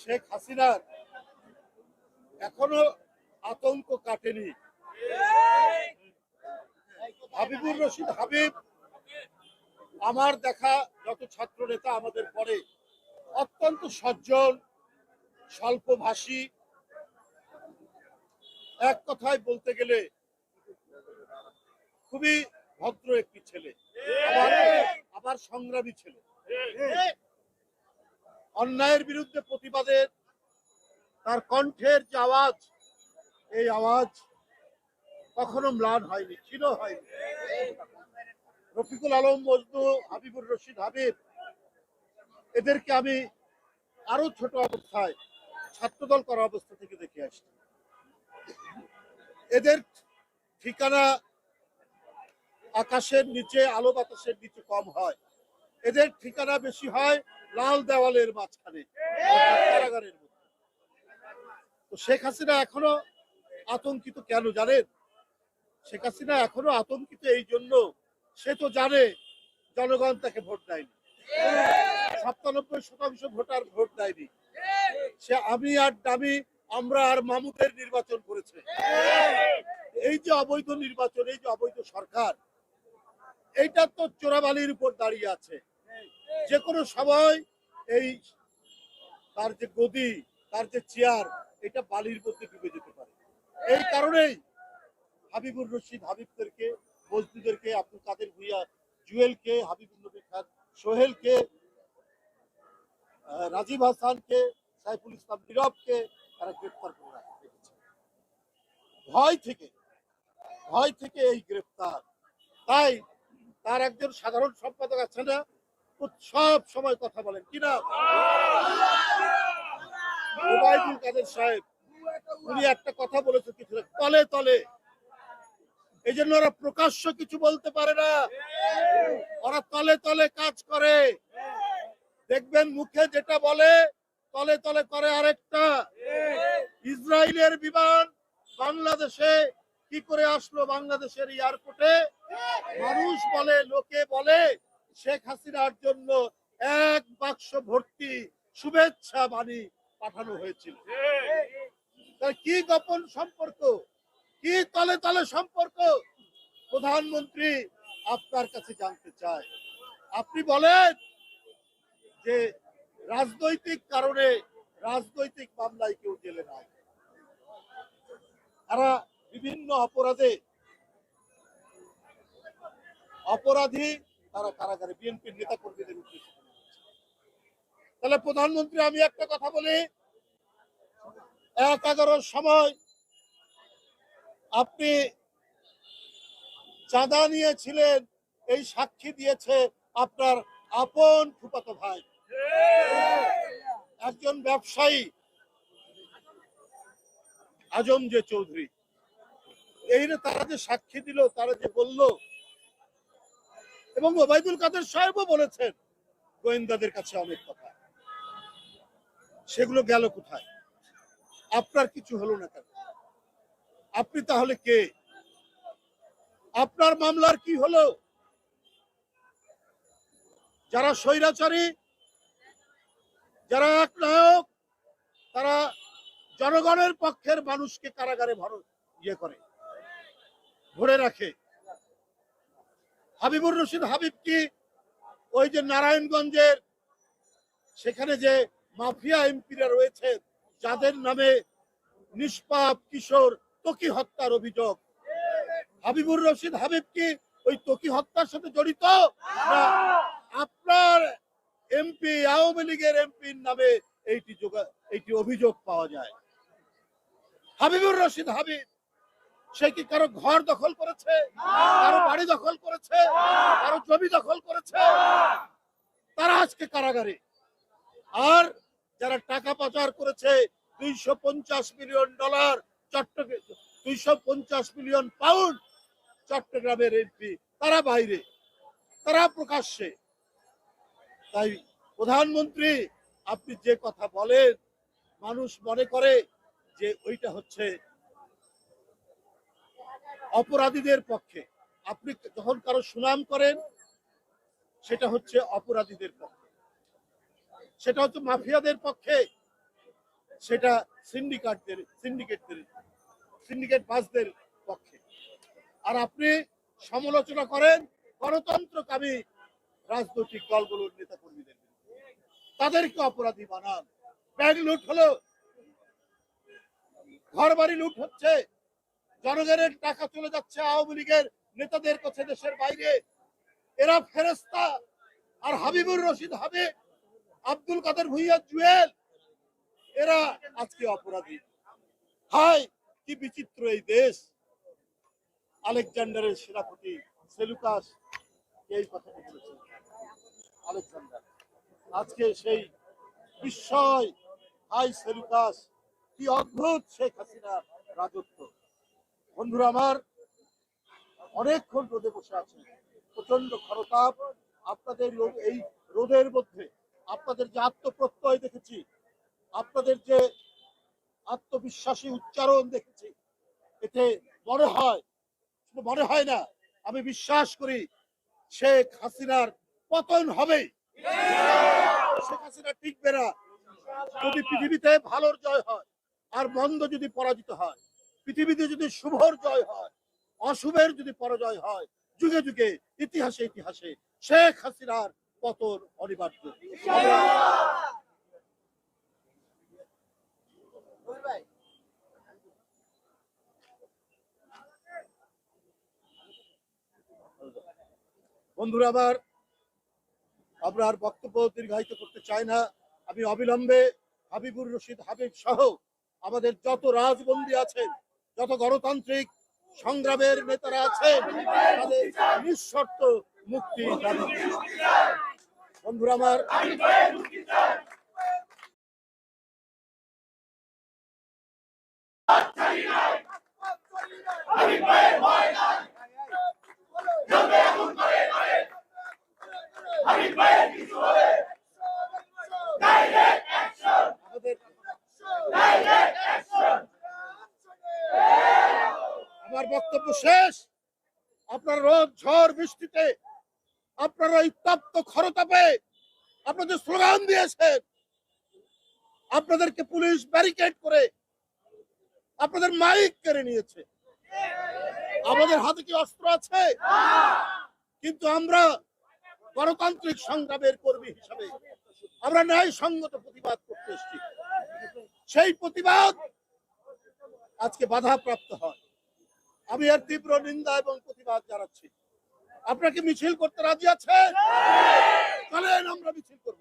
শেখ হাসিনার এখনও আতঙ্ক কাটেনি। হাবিবুর রশিদ হাবিব, আমার দেখা যত ছাত্র নেতা আমাদের পরে, অত্যন্ত সজ্জন, স্বল্পভাষী। এক কথায় বলতে গেলে, খুবই ভদ্র একটি ছেলে। আবার সংগ্রামী ছেলে। অন্যায়ের বিরুদ্ধে প্রতিবাদের তার কণ্ঠের যে আওয়াজ, এই আওয়াজ কখনো ম্লান হয়নি, ক্ষীণ হয়নি। রফিকুল আলম, মজনু, হাবিবুর রশিদ, হাবিব, এদেরকে আমি আরও ছোট অবস্থায় ছাত্রদল করা অবস্থা থেকে দেখে আসছি। এদের ঠিকানা আকাশের নিচে, আলো বাতাসের নিচে কম হয়। এদের ঠিকানা বেশি হয় লাল দেওয়ালের মাঝখানে তো শেখ হাসিনা এখনও আতঙ্কিত কেন জানেন? শেখ হাসিনা এখনও আতঙ্কিত এই জন্য, সে তো জানে জনগণ তাকে ভোট দেয়নি। সাতানব্বই শতাংশ ভোটার ভোট দেয়নি। সে আমি আর দামি, আমরা আর মামুদের নির্বাচন করেছে। এই যে অবৈধ নির্বাচন, এই যে অবৈধ সরকার, এইটা তো চোরাবালির উপর দাঁড়িয়ে আছে। যে কোনো সময় এই তার যে গদি, তার যে চেয়ার, এটা বালির মধ্যে ডুবে যেতে পারে। এই কারণেই হাবিবুর রশিদ হাবিবদেরকে, মজদুদেরকে আব্দুল কাদের ভুইয়া জুয়েলকে, হাবিবুর নবী খান সোহেলকে রাজীব হাসানকে, সাইফুল ইসলাম নীরবকে তারা গ্রেপ্তার করে রাখা। ভয় থেকে ভয় থেকে এই গ্রেপ্তার। তাই তার একজন সাধারণ সম্পাদক আছে না সব সময় কথা বলেন। কি না ওবায়দুল কাদের সাহেব, উনি একটা কথা কিছু তলে তলে। এই জন্য ওরা প্রকাশ্য কিছু বলতে পারে না। ওরা তলে তলে কাজ করে। দেখবেন মুখে যেটা বলে, তলে তলে করে আরেকটা। ইসরায়েলের বিমান বাংলাদেশে কি করে আসলো বাংলাদেশের এয়ারপোর্টে মানুষ বলে, লোকে বলে শেখ হাসিনার জন্য এক বাক্স ভর্তি শুভেচ্ছা বাণী পাঠানো হয়েছিল। কি গোপন সম্পর্ক? কি তলে তলে সম্পর্ক? প্রধানমন্ত্রী আপনার কাছে জানতে চায়। আপনি বলেন যে রাজনৈতিক কারণে রাজনৈতিক মামলায় কেউ জেলে নাই। তারা বিভিন্ন অপরাধে অপরাধী তারা কারাগারে বিএনপির নেতা কর্মীদের উদ্দেশ্যে তাহলে প্রধানমন্ত্রী, আমি একটা কথা বলি। এক এগারোর সময় আপনি চাঁদা নিয়েছিলেন, এই সাক্ষী দিয়েছে আপনার আপন ফুপাতো ভাই। একজন ব্যবসায়ী আজম যে চৌধুরী। এই তারা যে সাক্ষী দিল, তারা যে বলল এবং ওবায়দুল কাদের সাহেবও বলেছেন, গোয়েন্দাদের কাছে অনেক কথা। সেগুলো গেল কোথায়? আপনার কিছু হলো না কেন? আপনি তাহলে কে? আপনার মামলার কি হলো? যারা স্বৈরাচারী, যারা এক নায়ক তারা জনগণের পক্ষের মানুষকে কারাগারে ভর ইয়ে করে, ধরে রাখে। হাবিবুর রশিদ হাবিব কি? ওই যে নারায়ণগঞ্জের সেখানে যে মাফিয়া এমপিরা রয়েছে যাদের নামে নিষ্পাপ কিশোর তকি হত্যার অভিযোগ। হাবিবুর রশিদ হাবিব কি ওই তকি হত্যার সাথে জড়িত? আপনার এমপি, আওয়ামী লীগের এমপির নামে এইটি এইটি অভিযোগ পাওয়া যায়। হাবিবুর রশিদ হাবিব সে কি কারও ঘর দখল করেছে? কারও বাড়ি দখল করেছে? কারও জমি দখল করেছে? তারা আজকে কারাগারে। আর যারা টাকা পাচার করেছে, দুইশো পঞ্চাশ মিলিয়ন ডলার চট্টগ্রাম দুইশো পঞ্চাশ মিলিয়ন পাউন্ড চট্টগ্রামের এমপি, তারা বাইরে। তারা প্রকাশ্যে। তাই প্রধানমন্ত্রী, আপনি যে কথা বলেন, মানুষ মনে করে যে ওইটা হচ্ছে অপরাধীদের পক্ষে। আপনি যখন কারও সুনাম করেন, সেটা হচ্ছে অপরাধীদের পক্ষে। সেটা হচ্ছে মাফিয়াদের পক্ষে, সেটা সিন্ডিকেটদের সিন্ডিকেটদের সিন্ডিকেট বাসদের পক্ষে। আর আপনি সমালোচনা করেন, গণতন্ত্রকামী রাজনৈতিক দলগুলোর নেতা কর্মীদের তাদেরকে অপরাধী বানান। ব্যাংক লুট হলো। ঘর বাড়ি লুট হচ্ছে। জনগণের টাকা চলে যাচ্ছে আওয়ামী লীগের নেতাদের কাছে দেশের বাইরে। এরা ফেরেস্তা আর হাবিবুর রশিদ হাবিব আব্দুল কাদের ভুইয়া জুয়েল। এরা আজকে অপরাধী। হাই কি বিচিত্র এই দেশ। আলেকজান্ডারের সেনাপতি সেলুকাস এই কথাটা বলেছেন আলেকজান্ডার। আজকে সেই বিস্ময়। হাই সেলুকাস, কি অদ্ভুত শেখ হাসিনার রাজত্ব। বন্ধুরা আমার অনেকক্ষণ রোদে বসে আছেন প্রচণ্ড খরতাপ। আপনাদের এই রোদের মধ্যে আপনাদের যে আত্মপ্রত্যয় দেখেছি, আপনাদের যে আত্মবিশ্বাসী উচ্চারণ দেখেছি, এতে মনে হয় মনে হয় না, আমি বিশ্বাস করি শেখ হাসিনার পতন হবে শেখ হাসিনা টিকবে না। যদি পৃথিবীতে ভালোর জয় হয়, আর মন্দ যদি পরাজিত হয় পৃথিবীতে যদি শুভর জয় হয়, অশুভের যদি পরাজয় হয়, যুগে যুগে, ইতিহাসে ইতিহাসে শেখ হাসিনার পতন অনিবার্য। বন্ধুরা, আমরা আর বক্তব্য দীর্ঘায়িত করতে চাই না। আমি অবিলম্বে হাবিবুর রশিদ হাবিব সহ আমাদের যত রাজবন্দী আছেন যত গণতান্ত্রিক সংগ্রামের নেতারা আছে তাদের নিঃশর্ত মুক্তি বন্ধুরা আমার বক্তব্য শেষ। আপনার রোদ, ঝড়, বৃষ্টিতে আপনারা এই তপ্ত খরতাপে আপনাদের স্লোগান দিয়েছেন। আপনাদেরকে পুলিশ ব্যারিকেড করে আপনাদের মাইক কেড়ে নিয়েছে। আমাদের হাতে কি অস্ত্র আছে? কিন্তু আমরা গণতান্ত্রিক সংগ্রামের কর্মী হিসাবে আমরা ন্যায় সঙ্গত প্রতিবাদ করতে এসেছি। সেই প্রতিবাদ আজকে বাধাপ্রাপ্ত হয়। আমি এর তীব্র নিন্দা এবং প্রতিবাদ জানাচ্ছি। আপনাকে মিছিল করতে রাজি আছে চলেন আমরা মিছিল করব।